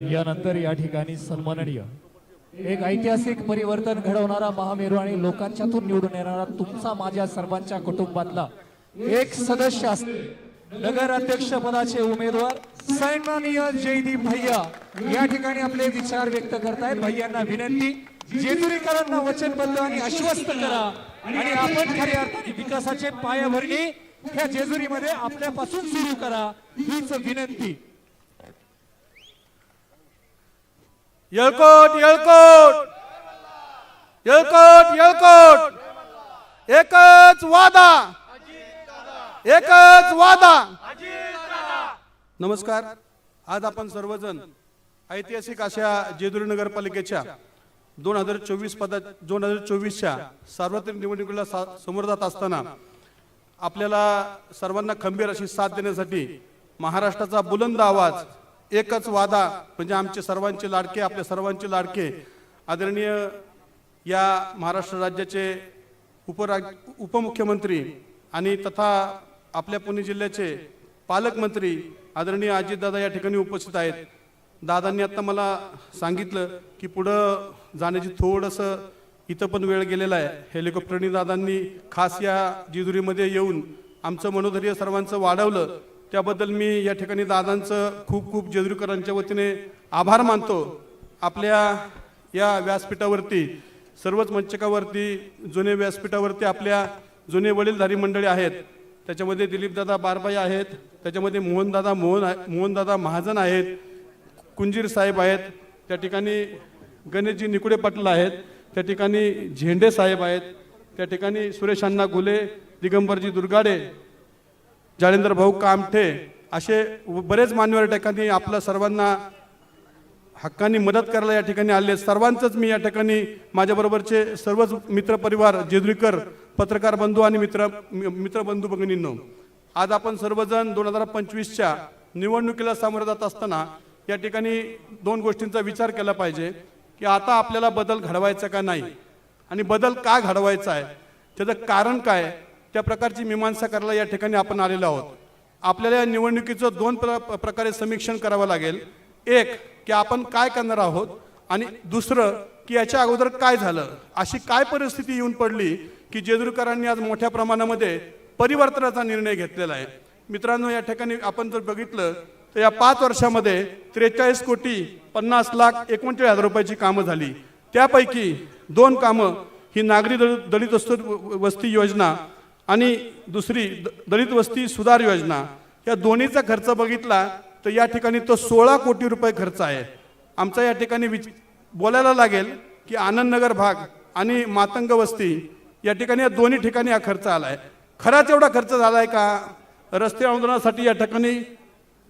यानंतर या ठिकाणी सन्माननीय एक ऐतिहासिक परिवर्तन घडवणारा महामेरू आणि लोकांच्यातून निवडून येणारा तुमचा माझ्या सर्वांच्या कुटुंबातला एक सदस्य असले नगर अध्यक्ष पदाचे उमेदवार सन्माननीय जयदीप भैया या ठिकाणी आपले विचार व्यक्त करतायत. भैयांना विनंती जेजुरीकरांना वचनबद्ध आणि आश्वस्त करा आणि आपण खऱ्या अर्थाने विकासाचे पायाभरणी ह्या जेजुरीमध्ये आपल्यापासून सुरू करा हीच विनंती. येळकोट येळकोट. येळकोट येळकोट. एकच वादा. एकच वादा. नमस्कार. आज आपण सर्वजण ऐतिहासिक अशा जेजुरी नगरपालिकेच्या दोन हजार चोवीस पदा दोन हजार चोवीसच्या सार्वत्रिक निवडणुकीला सा- समोर जात असताना आपल्याला सर्वांना खंबीर अशी साथ देण्यासाठी महाराष्ट्राचा बुलंद आवाज एकच वादा म्हणजे आमचे सर्वांचे लाडके आपल्या सर्वांचे लाडके. आदरणीय या महाराष्ट्र राज्याचे उपरा उपमुख्यमंत्री आणि तथा आपल्या पुणे जिल्ह्याचे पालकमंत्री आदरणीय अजितदादा या ठिकाणी उपस्थित आहेत. दादांनी आत्ता मला सांगितलं की पुढं जाण्याची थोडंसं इथं पण वेळ गेलेला आहे. हेलिकॉप्टरनी दादांनी खास या जिजुरीमध्ये येऊन आमचं मनोधैर्य सर्वांचं वाढवलं. त्याबद्दल मी या ठिकाणी दादांचं खूप खूप जेजुरीकरांच्या वतीने आभार मानतो. आपल्या या व्यासपीठावरती सर्वच मंचकावरती जुने व्यासपीठावरती आपल्या जुने वडीलधारी मंडळी आहेत. त्याच्यामध्ये दिलीपदादा बारबाई आहेत त्याच्यामध्ये मोहनदादा मोहन मोहनदादा महाजन आहेत कुंजीर साहेब आहेत त्या ठिकाणी गणेशजी निकुडे पाटील आहेत त्या ठिकाणी झेंडे साहेब आहेत त्या ठिकाणी सुरेश अण्णा गुले दिगंबरजी दुर्गाडे जालेंद्र भाऊ कामठे असे बरेच मान्यवर या ठिकाणी आपल्या सर्वांना हक्कानी मदत करायला या ठिकाणी आले सर्वांचंच मी या ठिकाणी माझ्याबरोबरचे सर्वच मित्रपरिवार जेजुरीकर पत्रकार बंधू आणि मित्र मि- मित्रबंधू भगिनींनो आज आपण सर्वजण दोन हजार पंचवीसच्या निवडणुकीला सामोरं जात असताना या ठिकाणी दोन गोष्टींचा विचार केला पाहिजे की आता आपल्याला बदल घडवायचा का नाही आणि बदल का घडवायचा आहे? त्याचं कारण काय? त्या प्रकारची मीमांसा करायला या ठिकाणी आपण आलेलो आहोत. आपल्याला या निवडणुकीचं दोन प्र प्रकारे समीक्षण करावं लागेल. एक की आपण काय करणार आहोत आणि दुसरं की याच्या अगोदर काय झालं? अशी काय परिस्थिती येऊन पडली की जेजुरीकरांनी आज मोठ्या प्रमाणामध्ये परिवर्तनाचा निर्णय घेतलेला आहे. मित्रांनो या ठिकाणी आपण जर बघितलं तर या पाच वर्षामध्ये त्रेचाळीस कोटी पन्नास लाख एकोणचाळीस हजार रुपयाची कामं झाली. त्यापैकी दोन कामं ही नागरी दलित दलित वस्ती योजना आणि दुसरी द- दलित वस्ती सुधार योजना. या दोन्हीचा खर्च बघितला तर या ठिकाणी तो सोळा कोटी रुपये खर्च आहे. आमचा या ठिकाणी विच बोलायला लागेल की आनंदनगर भाग आणि मातंग वस्ती या ठिकाणी या दोन्ही ठिकाणी हा खर्च आला आहे खराच एवढा खर्च झाला आहे का? रस्ते अनुदानासाठी या ठिकाणी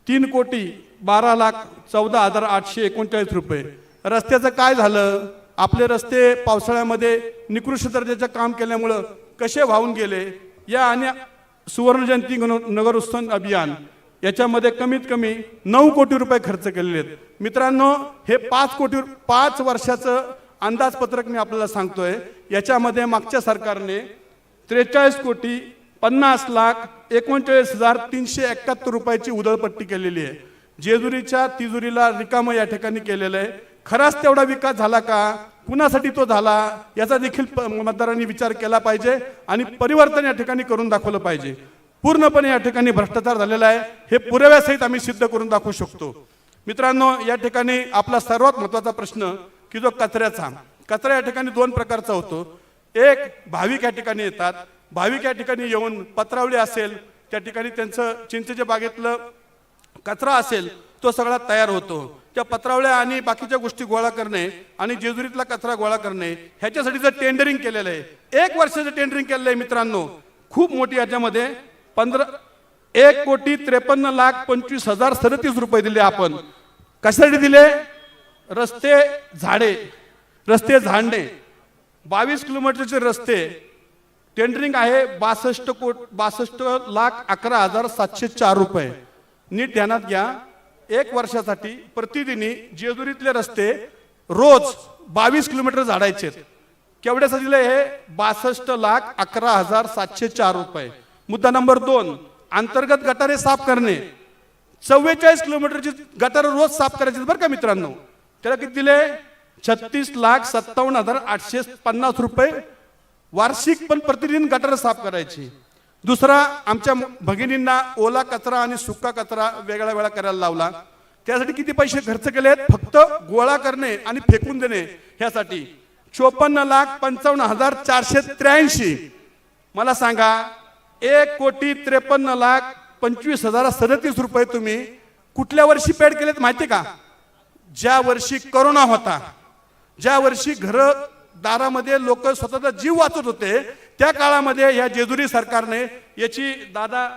तीन कोटी बारा लाख चौदा हजार आठशे एकोणचाळीस रुपये. रस्त्याचं काय झालं? आपले रस्ते पावसाळ्यामध्ये निकृष्ट दर्जाचं काम केल्यामुळं कसे वाहून गेले? या आणि सुवर्णजयंती जयंती नगर उत्सव अभियान याच्यामध्ये कमीत कमी नऊ कोटी रुपये खर्च केलेले आहेत. मित्रांनो हे पाच कोटी पाच वर्षाचं अंदाजपत्रक मी आपल्याला सांगतोय. याच्यामध्ये मागच्या सरकारने त्रेचाळीस कोटी पन्नास लाख एकोणचाळीस हजार तीनशे एकाहत्तर रुपयाची उधळपट्टी केलेली आहे. जेजुरीच्या तिजुरीला रिकामं या ठिकाणी केलेलं आहे. खराच तेवढा विकास झाला का? कुणासाठी तो झाला याचा देखील प- मतदारांनी विचार केला पाहिजे आणि परिवर्तन या ठिकाणी करून दाखवलं पाहिजे. पूर्णपणे या ठिकाणी भ्रष्टाचार झालेला आहे हे पुराव्यासहित आम्ही सिद्ध करून दाखवू शकतो. मित्रांनो या ठिकाणी आपला सर्वात महत्त्वाचा प्रश्न की जो कचऱ्याचा कचरा या ठिकाणी दोन प्रकारचा होतो. एक भाविक या ठिकाणी येतात. भाविक या ठिकाणी येऊन पत्रावळी असेल त्या ठिकाणी त्यांचं चिंचेच्या बागेतलं कचरा असेल तो सगळा तयार होतो. त्या पत्रावळ्या आणि बाकीच्या गोष्टी गोळा करणे आणि जेजुरीतला कचरा गोळा करणे ह्याच्यासाठी जर टेंडरिंग केलेलं आहे. एक वर्षाचं टेंडरिंग केलेलं आहे मित्रांनो. खूप मोठी याच्यामध्ये पंधरा एक कोटी त्रेपन्न लाख पंचवीस हजार सदतीस रुपये दिले आपण. कशासाठी दिले? रस्ते झाडे रस्ते झाडणे. बावीस किलोमीटरचे रस्ते. टेंडरिंग आहे बासष्ट कोट बासष्ट लाख अकरा हजार सातशे चार रुपये. नीट ध्यानात घ्या. एक वर्षासाठी प्रतिदिनी जेजुरीतले रस्ते रोज बावीस किलोमीटर झाडायचे केवढ्यासाठी दिले हे? बासष्ट लाख अकरा हजार सातशे चार रुपये. मुद्दा नंबर दोन अंतर्गत गटारे साफ करणे. चव्वेचाळीस किलोमीटरची गटार रोज साफ करायची बरं का मित्रांनो? त्याला किती दिले? छत्तीस लाख सत्तावन्न हजार आठशे पन्नास रुपये. वार्षिक पण प्रतिदिन गटार साफ करायची. दुसरा आमच्या भगिनींना ओला कचरा आणि सुका कचरा वेगळा वेगळा करायला लावला. त्यासाठी किती पैसे खर्च केले फक्त गोळा करणे आणि फेकून देणे ह्यासाठी. चोपन्न लाख पंचावन्न हजार चारशे त्र्याऐंशी. मला सांगा एक कोटी त्रेपन्न लाख पंचवीस हजार सदतीस रुपये तुम्ही कुठल्या वर्षी पेड केलेत माहिती का? ज्या वर्षी करोना होता ज्या वर्षी घर दारामध्ये लोक स्वतःचा जीव वाचत होते त्या काळामध्ये या जेजुरी सरकारने याची दादा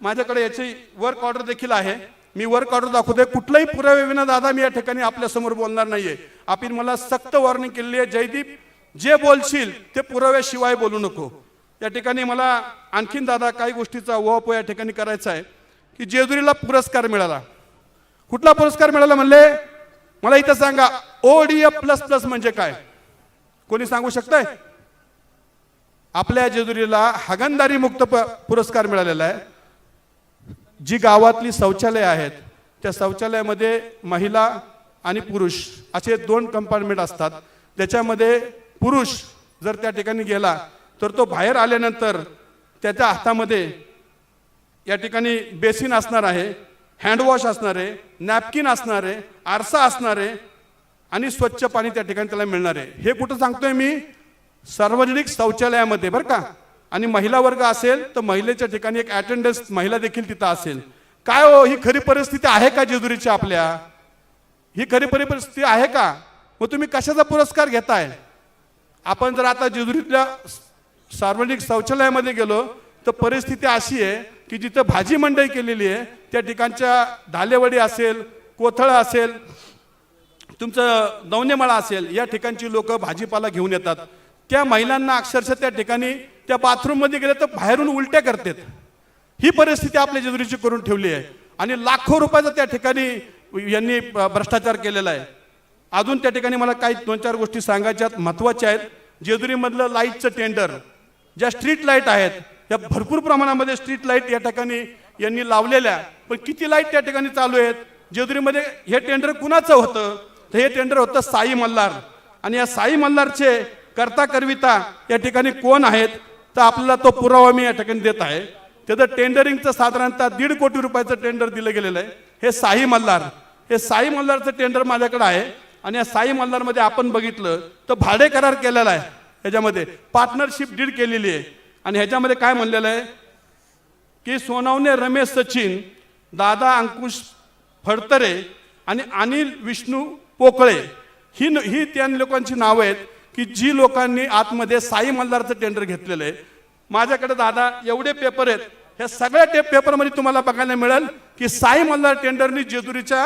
माझ्याकडे याची वर्क ऑर्डर देखील आहे. मी वर्क ऑर्डर दाखवते कुठलाही पुराव्याविना दादा मी या ठिकाणी आपल्यासमोर बोलणार नाहीये. आपण मला सक्त वॉर्निंग केलेली आहे. जयदीप जे बोलशील ते पुराव्याशिवाय बोलू नको. या ठिकाणी मला आणखीन दादा काही गोष्टीचा ओप या ठिकाणी करायचा आहे की जेजुरीला पुरस्कार मिळाला. कुठला पुरस्कार मिळाला म्हणले? मला इथं सांगा ओडीएफ प्लस प्लस म्हणजे काय? कोणी सांगू शकतंय? आपल्या जेजुरीला हागणदारी मुक्त प- पुरस्कार मिळालेला आहे. जी गावातली शौचालय आहेत त्या शौचालयामध्ये महिला आणि पुरुष असे दोन कंपार्टमेंट असतात. त्याच्यामध्ये पुरुष जर त्या ठिकाणी गेला तर तो बाहेर आल्यानंतर त्याच्या हातामध्ये या ठिकाणी बेसिन असणार आहे हँडवॉश असणार आहे नॅपकिन असणार आहे आरसा असणार आहे आणि स्वच्छ पाणी त्या ठिकाणी त्याला मिळणार आहे. हे कुठं सांगतोय मी? सार्वजनिक शौचालयामध्ये बरं का? आणि महिला वर्ग असेल तर महिलेच्या ठिकाणी एक अटेंडन्स महिला देखील तिथं असेल. काय हो ही खरी परिस्थिती आहे का जेजुरीची आपल्या? ही खरी परी परिस्थिती आहे का? मग तुम्ही कशाचा पुरस्कार घेताय? आपण जर आता जेजुरीतल्या सार्वजनिक शौचालयामध्ये गेलो तर परिस्थिती अशी आहे की जिथं भाजी मंडई केलेली आहे त्या ठिकाणच्या धालेवडी असेल कोथळ असेल तुमचं दौन्यमाळा असेल या ठिकाणची लोक भाजीपाला घेऊन येतात. त्या महिलांना अक्षरशः त्या ठिकाणी त्या बाथरूममध्ये गेले तर बाहेरून उलट्या करतात. ही परिस्थिती आपल्या जेजुरीची करून ठेवली आहे. आणि लाखो रुपयाचा त्या ठिकाणी यांनी भ्रष्टाचार केलेला आहे. अजून त्या ठिकाणी मला काही दोन चार गोष्टी सांगायच्या महत्त्वाच्या आहेत. जेजुरीमधलं लाईटचं टेंडर ज्या स्ट्रीट लाइट आहेत या भरपूर प्रमाणामध्ये स्ट्रीट लाइट या ठिकाणी यांनी लावलेल्या पण किती लाइट त्या ठिकाणी चालू आहेत? जेजुरीमध्ये हे टेंडर कुणाचं होतं? तर हे टेंडर होतं साई मल्हार. आणि या साई मल्हारचे करता करविता या ठिकाणी कोण आहेत तर आपल्याला तो पुरावा मी या ठिकाणी देत आहे. त्याचं टेंडरिंगचं साधारणतः दीड कोटी रुपयाचं टेंडर दिलं गेलेलं आहे हे साई मल्हार. हे साई मल्हारचं टेंडर माझ्याकडे आहे आणि या साई मल्हारमध्ये आपण बघितलं तर भाडे करार केलेला आहे. ह्याच्यामध्ये पार्टनरशिप डीड केलेली आहे. आणि ह्याच्यामध्ये काय म्हणलेलं आहे की सोनावणे रमेश सचिन दादा अंकुश फडतरे आणि अनिल विष्णू पोकळे. ही न- ही त्या लोकांची नावं आहेत. की जी लोकांनी आतमध्ये साई मल्हारचं टेंडर घेतलेलं आहे माझ्याकडे दादा एवढे पेपर आहेत ह्या सगळ्या टेप पेपरमध्ये तुम्हाला बघायला मिळेल की साई मल्हार टेंडरनी जेजुरीच्या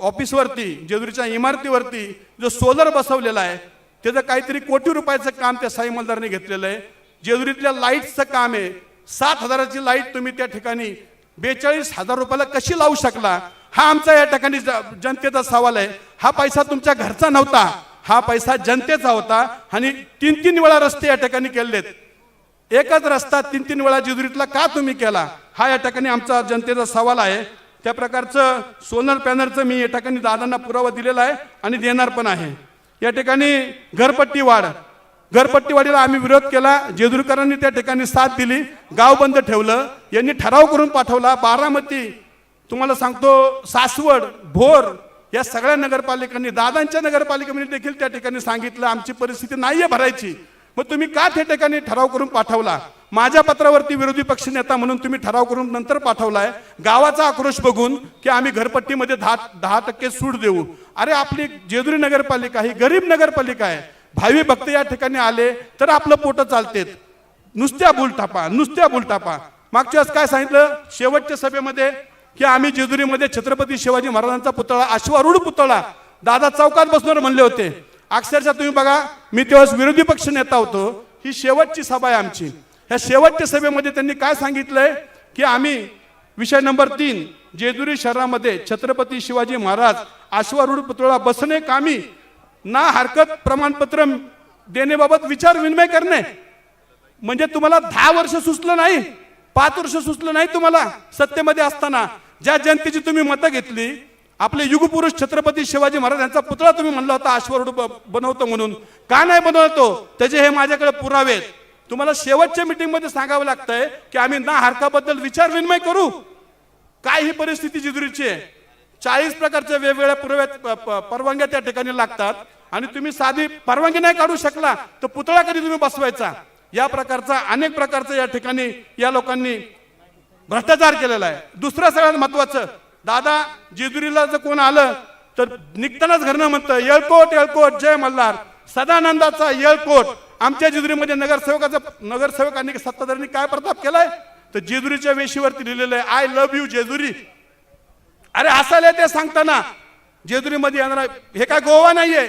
ऑफिसवरती जेजुरीच्या इमारतीवरती जो सोलर बसवलेला आहे त्याचं काहीतरी कोटी रुपयाचं काम त्या साई मल्हारने घेतलेलं आहे. जेजुरीतल्या लाईटचं काम आहे. सात हजाराची लाइट तुम्ही त्या ठिकाणी बेचाळीस हजार रुपयाला कशी लावू शकला? हा आमचा या ठिकाणी ज- जनतेचा सवाल आहे. हा पैसा तुमच्या घरचा नव्हता. हा पैसा जनतेचा होता आणि तीन तीन वेळा रस्ते या ठिकाणी केलेत. एकच रस्ता तीन तीन वेळा जेजुरीतला का तुम्ही केला? हा या ठिकाणी आमचा जनतेचा सवाल आहे. त्या प्रकारचं सोलर पॅनलचं मी या ठिकाणी दादांना पुरावा दिलेला आहे आणि देणार पण आहे. या ठिकाणी घरपट्टी वाढ. घरपट्टी वाढीला आम्ही विरोध केला. जेजुरकरांनी त्या ठिकाणी साथ दिली. गाव बंद ठेवलं. यांनी ठराव करून पाठवला. बारामती तुम्हाला सांगतो सासवड भोर या सगळ्या नगरपालिकांनी दादांच्या नगरपालिकेमध्ये देखील त्या ठिकाणी सांगितलं आमची परिस्थिती नाहीये भरायची. मग तुम्ही का त्या ठिकाणी ठराव करून पाठवला? माझ्या पत्रावरती विरोधी पक्ष नेता म्हणून तुम्ही ठराव करून नंतर पाठवलाय. गावाचा आक्रोश बघून की आम्ही घरपट्टीमध्ये दहा दहा टक्के सूट देऊ. अरे आपली जेजुरी नगरपालिका ही गरीब नगरपालिका आहे. भावी भक्त या ठिकाणी आले तर आपलं पोट चालतेत. नुसत्या बुलटापा नुसत्या बुलटापा मागच्या वेळेस काय सांगितलं? शेवटच्या सभेमध्ये की आम्ही जेजुरीमध्ये छत्रपती शिवाजी महाराजांचा पुतळा अश्वारूढ पुतळा दादा चौकात बसणार म्हणले होते. अक्षरशः तुम्ही बघा मी तेव्हा विरोधी पक्ष नेता होतो. ही शेवटची सभा आहे आमची. ह्या शेवटच्या सभेमध्ये त्यांनी काय सांगितलंय? की आम्ही विषय नंबर तीन जेजुरी शहरामध्ये छत्रपती शिवाजी महाराज अश्वारूढ पुतळा बसणे कामी ना हरकत प्रमाणपत्र देण्याबाबत विचार विनिमय करणे. म्हणजे तुम्हाला दहा वर्ष सुचलं नाही? पाच वर्ष सुचलं नाही तुम्हाला सत्तेमध्ये असताना? ज्या जनतेची तुम्ही मतं घेतली आपले युगपुरुष छत्रपती शिवाजी महाराज यांचा पुतळा तुम्ही म्हणला होता अश्वरूढ बनवतो म्हणून. का नाही बनवतो? त्याचे हे माझ्याकडे पुरावे तुम्हाला शेवटच्या मिटिंगमध्ये सांगावं लागतंय की आम्ही ना हरकाबद्दल विचार विनिमय करू? काय ही परिस्थिती जिजुरीची आहे? चाळीस प्रकारच्या वेगवेगळ्या पुराव्या परवानग्या त्या ठिकाणी लागतात आणि तुम्ही साधी परवानगी नाही काढू शकला तर पुतळा कधी तुम्ही बसवायचा? या प्रकारचा अनेक प्रकारचा या ठिकाणी या लोकांनी भ्रष्टाचार केलेला आहे. दुसरं सगळ्यात महत्वाचं दादा जेजुरीला जर कोण आलं तर निघतानाच घरनं म्हणतं येळकोट येळकोट जय मल्हार. सदानंदाचा येळकोट. आमच्या जेजुरीमध्ये नगरसेवकाचा नगरसेवकांनी सत्ताधाऱ्यांनी काय प्रताप केलाय? तर जेजुरीच्या वेशीवरती लिहिलेलं आहे आय लव्ह यू जेजुरी. अरे असायला ते सांगताना जेजुरीमध्ये येणार हे काय गोवा नाहीये?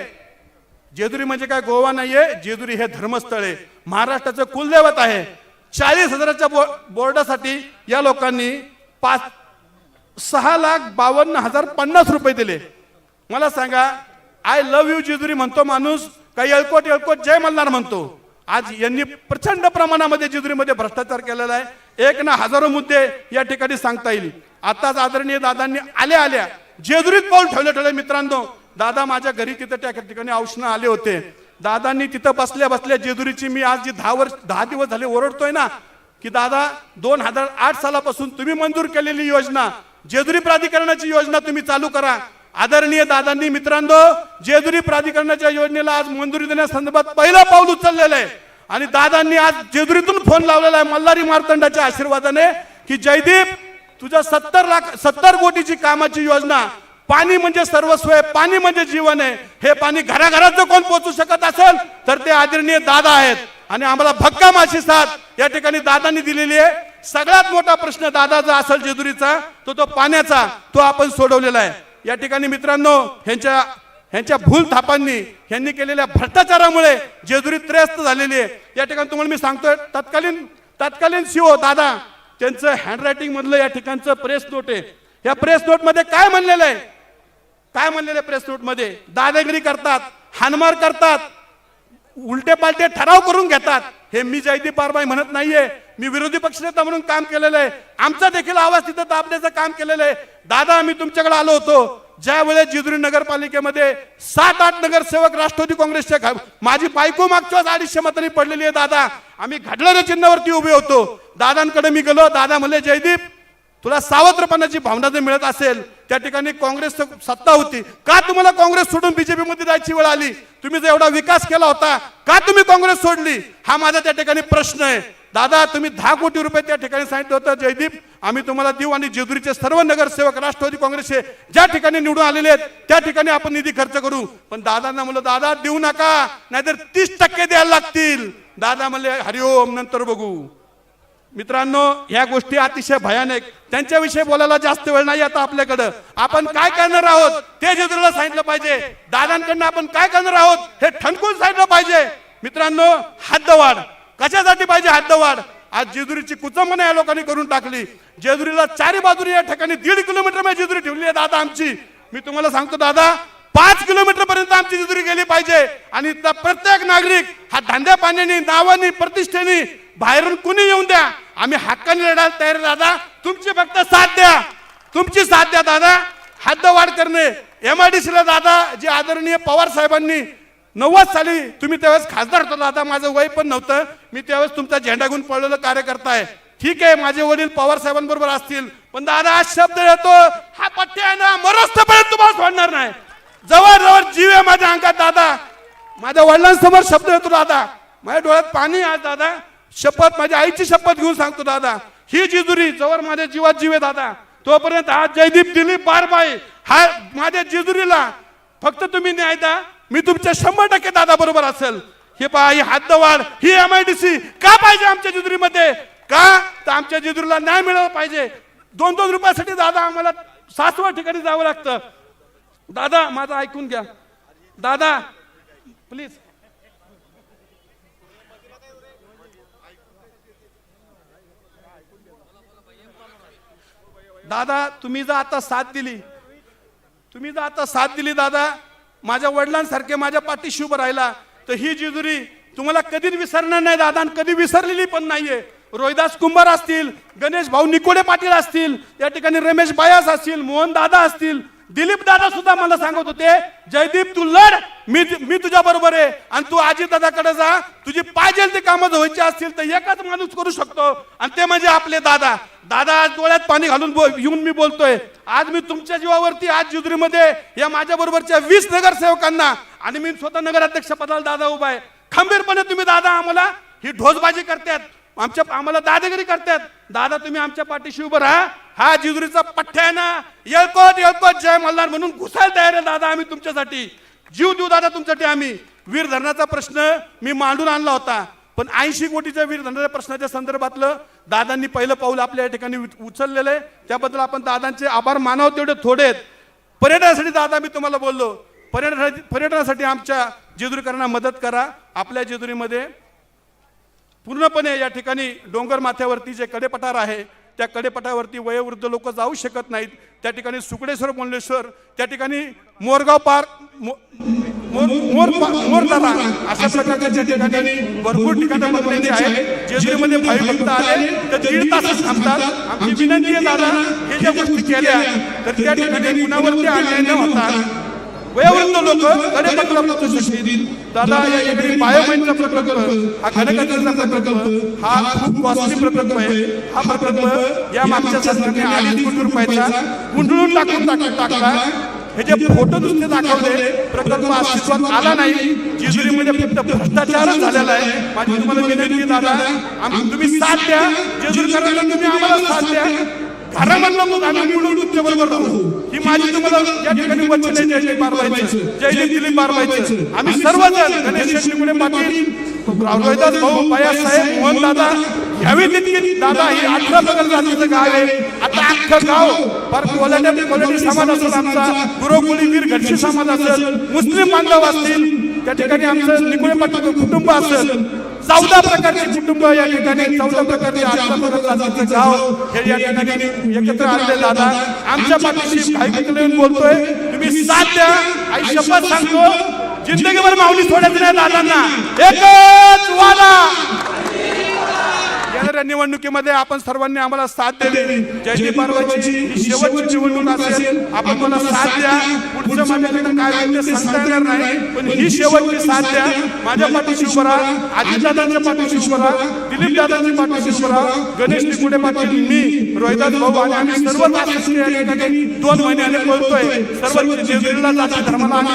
जेजुरी म्हणजे काय गोवा नाहीये? जेजुरी हे धर्मस्थळ आहे. महाराष्ट्राचं कुलदैवत आहे. चाळीस हजाराच्या बो- बोर्डासाठी या लोकांनी पाच सहा लाख बावन्न हजार पन्नास रुपये दिले. मला सांगा आय लव्ह यू जेजुरी म्हणतो माणूस का येळकोट येळकोट जय मल्हार म्हणतो? आज यांनी प्रचंड प्रमाणामध्ये जेजुरीमध्ये भ्रष्टाचार केलेला आहे. एक ना हजारो मुद्दे या ठिकाणी सांगता येईल. आताच आदरणीय दादांनी आल्या आल्या. जेजुरीत पाऊल ठेवले ठेवले मित्रांनो. दादा माझ्या घरी तिथे त्या ठिकाणी औष्ण आले होते. दादांनी तिथं बसल्या बसल्या जेजुरीची मी आज जी दहा वर्ष दहा दिवस झाले ओरडतोय ना की दादा दोन हजार आठ सालापासून तुम्ही मंजूर केलेली योजना जेजुरी प्राधिकरणाची योजना तुम्ही चालू करा. आदरणीय दादांनी मित्रांनो जेजुरी प्राधिकरणाच्या योजनेला आज मंजुरी देण्यासंदर्भात पहिलं पाऊल उचललेलं आहे. आणि दादांनी आज जेजुरीतून फोन लावलेला आहे मल्हारी मार्तंडाच्या आशीर्वादाने की जयदीप तुझ्या सत्तर लाख सत्तर कोटीची कामाची योजना पाणी म्हणजे सर्वस्व आहे पाणी म्हणजे जीवन आहे. हे पाणी घराघरात जर कोण पोहोचू शकत असेल तर ते आदरणीय दादा आहेत. आणि आम्हाला भक्कम अशी साथ या ठिकाणी दादांनी दिलेली आहे. सगळ्यात मोठा प्रश्न दादाचा असेल जेजुरीचा तो तो पाण्याचा तो आपण सोडवलेला आहे. या ठिकाणी मित्रांनो ह्यांच्या ह्यांच्या भूल थापांनी ह्यांनी केलेल्या भ्रष्टाचारामुळे जेजुरी त्रयस्त झालेली आहे. या ठिकाणी तुम्हाला मी सांगतोय तत्कालीन तत्कालीन सीओ दादा त्यांचं हँडरायटिंग मधलं या ठिकाणचं प्रेस नोट आहे. या प्रेस नोटमध्ये काय म्हणलेलं आहे? काय म्हणलेले प्रेस नोटमध्ये दादागिरी करतात हानमार करतात उलटे पालटे ठराव करून घेतात. हे मी जयदीप बारबाई म्हणत नाहीये. मी विरोधी पक्षनेता म्हणून काम केलेलं आहे. आमचा देखील आवाज तिथं दाबण्याचं काम केलेलं आहे. दादा आम्ही तुमच्याकडे आलो होतो. ज्यावेळेस जिजुरी नगरपालिकेमध्ये सात आठ नगरसेवक राष्ट्रवादी काँग्रेसच्या माझी बायको मागच्या अडीचशे मतांनी पडलेली आहे दादा. आम्ही घडलेल्या चिन्हावरती उभे होतो. दादांकडे मी गेलो. दादा म्हणले जयदीप तुला सावत्रपणाची भावना जर मिळत असेल त्या ठिकाणी काँग्रेस सत्ता होती. का तुम्हाला काँग्रेस सोडून बीजेपी मध्ये जायची वेळ आली? तुम्ही जर एवढा विकास केला होता का तुम्ही काँग्रेस सोडली? हा माझा त्या ठिकाणी प्रश्न आहे. दादा तुम्ही दहा कोटी रुपये त्या ठिकाणी सांगितलं होतं जयदीप. आम्ही तुम्हाला देऊ आणि जेजुरीचे सर्व नगरसेवक राष्ट्रवादी काँग्रेसचे ज्या ठिकाणी निवडून आलेले आहेत त्या ठिकाणी आपण निधी खर्च करू. पण दादांना म्हणलं दादा देऊ नका. नाहीतर तीस टक्के द्यायला लागतील. दादा म्हणले हरिओम नंतर बघू. मित्रांनो ह्या गोष्टी अतिशय भयानक. त्यांच्याविषयी बोलायला जास्त वेळ नाही आता आपल्याकडं. आपण काय करणार आहोत ते जेजुरीला सांगितलं पाहिजे. दादांकडनं आपण काय करणार आहोत हे ठणकून सांगितलं पाहिजे. मित्रांनो हद्दवाढ. कशासाठी पाहिजे हद्दवाढ? आज जेजुरीची कुचंबना या लोकांनी करून टाकली. जेजुरीला चारी बाजूने या ठिकाणी दीड किलोमीटरमध्ये जेजुरी ठेवली आहे दादा आमची. मी तुम्हाला सांगतो दादा पाच किलोमीटर पर्यंत आमची जेजुरी गेली पाहिजे. आणि प्रत्येक नागरिक हा धंद्या पाण्याने नावाने प्रतिष्ठेने बाहेरून कुणी येऊन द्या. आम्ही हक्काने लढायला तयार दादा. तुमची फक्त साथ द्या. तुमची साथ द्या दादा. हद्दवाढ करणे. एम आय डी सीला दादा जे आदरणीय पवार साहेबांनी नव्वद साली तुम्ही त्यावेळेस खासदार होता दादा. माझं वय पण नव्हतं. मी त्यावेळेस तुमचा झेंडा घेऊन पडलेलं कार्यकर्ता आहे ठीक आहे माझे वडील पवार साहेबांबरोबर असतील. पण दादा आज शब्द येतो. हा पट्टी आहे ना मरस्तपर्यंत तुम्हाला सोडणार नाही. जवळ जवळ जीव आहे माझ्या अंगात दादा. माझ्या वडिलांसमोर शब्द येतो दादा. माझ्या डोळ्यात पाणी आहे दादा. शपथ माझ्या आईची शपथ घेऊन सांगतो दादा. ही जिजुरी जवळ माझ्या जीवात जीवे दादा. तोपर्यंत आज जयदीप दिलीप बारबाई हा माझ्या जिजुरीला फक्त तुम्ही न्याय द्या. मी तुमच्या शंभर टक्के दादा बरोबर असेल. हे पहा ही हद्दवाढ ही एम आय डी सी का पाहिजे आमच्या जिजुरीमध्ये? का? तर आमच्या जिजुरीला न्याय मिळाला पाहिजे. दोन दोन रुपयासाठी दादा आम्हाला सासवड ठिकाणी जावं लागतं. दादा माझं ऐकून घ्या. दादा प्लीज दादा तुम्ही जर आता साथ दिली तुम्ही जर आता साथ दिली दादा माझ्या वडिलांसारखे माझ्या पाठीशी उभं राहिला तर ही जिजुरी तुम्हाला कधीच विसरणार नाही दादा आणि कधी विसरलेली पण नाहीये. रोहिदास कुंभार असतील गणेश भाऊ निकोडे पाटील असतील या ठिकाणी रमेश बायास असतील मोहन दादा असतील दिलीप दादा सुद्धा मला सांगत होते जयदीप तू लढ मी मी तुझ्या बरोबर आहे. आणि तू आजी दादाकडे जा. तुझी पाहिजे ते कामं व्हायची असतील तर एकच माणूस करू शकतो. आणि ते म्हणजे आपले दादा. दादा आज डोळ्यात पाणी घालून बोल- येऊन मी बोलतोय. आज मी तुमच्या जीवावरती आज जुजरीमध्ये या माझ्या बरोबरच्या वीस नगरसेवकांना आणि मी स्वतः नगराध्यक्ष पदाला दादा उभा आहे. खंबीरपणे तुम्ही दादा आम्हाला ही ढोसबाजी करतात आमच्या आम्हाला दादागिरी करतात दादा तुम्ही आमच्या पाठीशी उभं राहा. हा जिजुरीचा पठ्ठ्या आहे ना येळकोट येळकोट जय मल्हार म्हणून घुसायला तयार आहे दादा आम्ही तुमच्यासाठी. जीव देऊ दादा तुमच्यासाठी आम्ही. वीर धरणाचा प्रश्न मी मांडून आणला होता. पण ऐंशी कोटीच्या वीर धरणाच्या प्रश्नाच्या संदर्भातलं दादांनी पहिलं पाऊल आपल्या या ठिकाणी उचललेलं आहे. त्याबद्दल आपण दादांचे आभार मानावं तेवढे थोडे आहेत. पर्यटनासाठी दादा मी तुम्हाला बोललो. पर्यटनासाठी पर्यटनासाठी आमच्या जेजुरीकरांना मदत करा. आपल्या जेजुरीमध्ये पूर्णपणे या ठिकाणी डोंगर माथ्यावरती जे कडेपठार आहे त्या कडेपठावरती वयोवृद्ध लोक जाऊ शकत नाहीत. त्या ठिकाणी सुकडेश्वर मोंडलेश्वर त्या ठिकाणी मोरगाव पार्क मोर मोर अशा प्रकारच्या ठिकाणी भरपूर ठिकाणं बघण्याची आहेत. जेजुरीमध्ये भाविक भक्त आले तर दीड तासच थांबतात. आमची विनंती आहे दादा हे ज्या गोष्टी केल्या तर त्या ठिकाणी कुणावरती अन्याय न होता वयोवृद्ध लोक पोहोचू शकतील दादा या ठिकाणी बायोमाईनचा प्रकल्प हा घनकचऱ्याचा प्रकल्प हा खूप कॉस्टली प्रकल्प आहे. हा प्रकल्प या मागच्या सरकारने अडीच कोटी रुपयाचा गुंडळून टाकून टाकला हे जे फोटो नुसते दाखवले प्रकल्प अस्तित्वात आला नाही जेजुरीमध्ये फक्त भ्रष्टाचारच झालेला आहे. माझी तुम्हाला विनंती दादा तुम्ही साथ द्या. जेजुरीकरांना तुम्ही आम्हाला साथ द्या. घरामधलं मग आम्ही तुमच्या बरोबर राहू. ही माझी तुम्हाला या ठिकाणी वचन आहे जय जय बारबाईचं जय जय दिलीप बारबाईचं आम्ही सर्वजण गणेश शेट्टीमुळे पाटील रोहिदास भाऊ बायासाहेब मोहन दादा तितकी दादा ही अठरा पगड जातीचं गाव आहे. आता अख्खं गाव फार कोलाटे कोलाटे समाज असेल आमचा गुरुकुली वीर घडशी समाज असेल मुस्लिम बांधव असतील त्या ठिकाणी आमचं निकुळे पाटील कुटुंब असेल. चौदा प्रकारचे कुटुंब या ठिकाणी चौदा प्रकारचे जातीचं गाव हे या ठिकाणी एकत्र आलेले दादा आमच्या पाठीशी काही बोलतोय तुम्ही साथ द्या आई शपथ सांगतो जिंदगीभर माऊली सोडायचं नाही दादांना. एकच वादा. येणाऱ्या निवडणुकीमध्ये आपण सर्वांनी आम्हाला साथ द्यावी जयदीप पार्वतीची ही शेवटची निवडणूक असेल. आपण मला साथ द्या. पुढचं माझ्याकडे काय होईल ते सांगता येणार नाही. पण ही शेवटची साथ द्या. माझ्या पाठीशी उभं राहा. आजीदादांच्या पाठीशी उभं राहा. दिलीप दादांच्या पाठीशी उभं राहा. गणेश निकुडे पाटील मी रोहिदास भाऊ आणि आम्ही सर्व दोन महिन्याने बोलतोय. सर्व जाती धर्माला